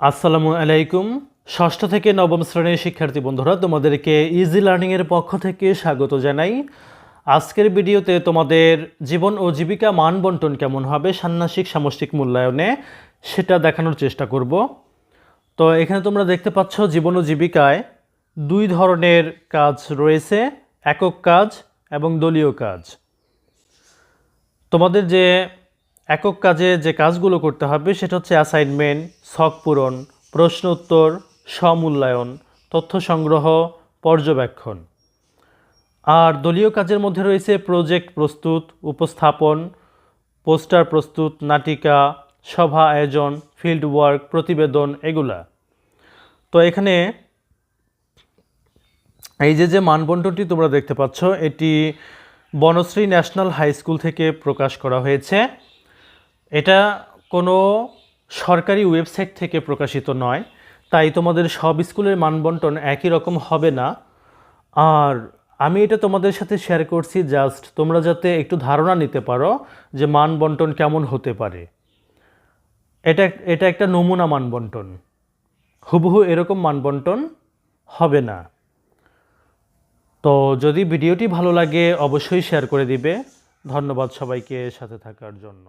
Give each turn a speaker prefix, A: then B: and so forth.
A: আসসালামু আলাইকুম। ষষ্ঠ থেকে নবম শ্রেণির শিক্ষার্থী বন্ধুরা, তোমাদেরকে ইজি লার্নিংয়ের পক্ষ থেকে স্বাগত জানাই। আজকের ভিডিওতে তোমাদের জীবন ও জীবিকা মান বন্টন কেমন হবে ষান্মাসিক সামষ্টিক মূল্যায়নে সেটা দেখানোর চেষ্টা করব। তো এখানে তোমরা দেখতে পাচ্ছ জীবন ও জীবিকায় দুই ধরনের কাজ রয়েছে, একক কাজ এবং দলীয় কাজ। তোমাদের যে একক কাজে যে কাজগুলো করতে হবে, সেটা হচ্ছে অ্যাসাইনমেন্ট ছক পূরণ, প্রশ্ন উত্তর সমূল্যায়ন তথ্য সংগ্রহ, পর্যবেক্ষণ। আর দলীয় কাজের মধ্যে রয়েছে প্রজেক্ট প্রস্তুত, উপস্থাপন, পোস্টার প্রস্তুত, নাটিকা, সভা আয়োজন ফিল্ড ওয়ার্ক প্রতিবেদন এগুলা। তো এখানে এই যে যে মানবন্টনটি তোমরা দেখতে পাচ্ছ, এটি বনশ্রী ন্যাশনাল হাই স্কুল থেকে প্রকাশ করা হয়েছে। এটা কোনো সরকারি ওয়েবসাইট থেকে প্রকাশিত নয়, তাই তোমাদের সব স্কুলের মানবন্টন একই রকম হবে না। আর আমি এটা তোমাদের সাথে শেয়ার করছি জাস্ট তোমরা যাতে একটু ধারণা নিতে পারো যে মান বন্টন কেমন হতে পারে। এটা এটা একটা নমুনা মান বন্টন হুবহু এরকম মান বন্টন হবে না। তো যদি ভিডিওটি ভালো লাগে অবশ্যই শেয়ার করে দিবে। ধন্যবাদ সবাইকে সাথে থাকার জন্য।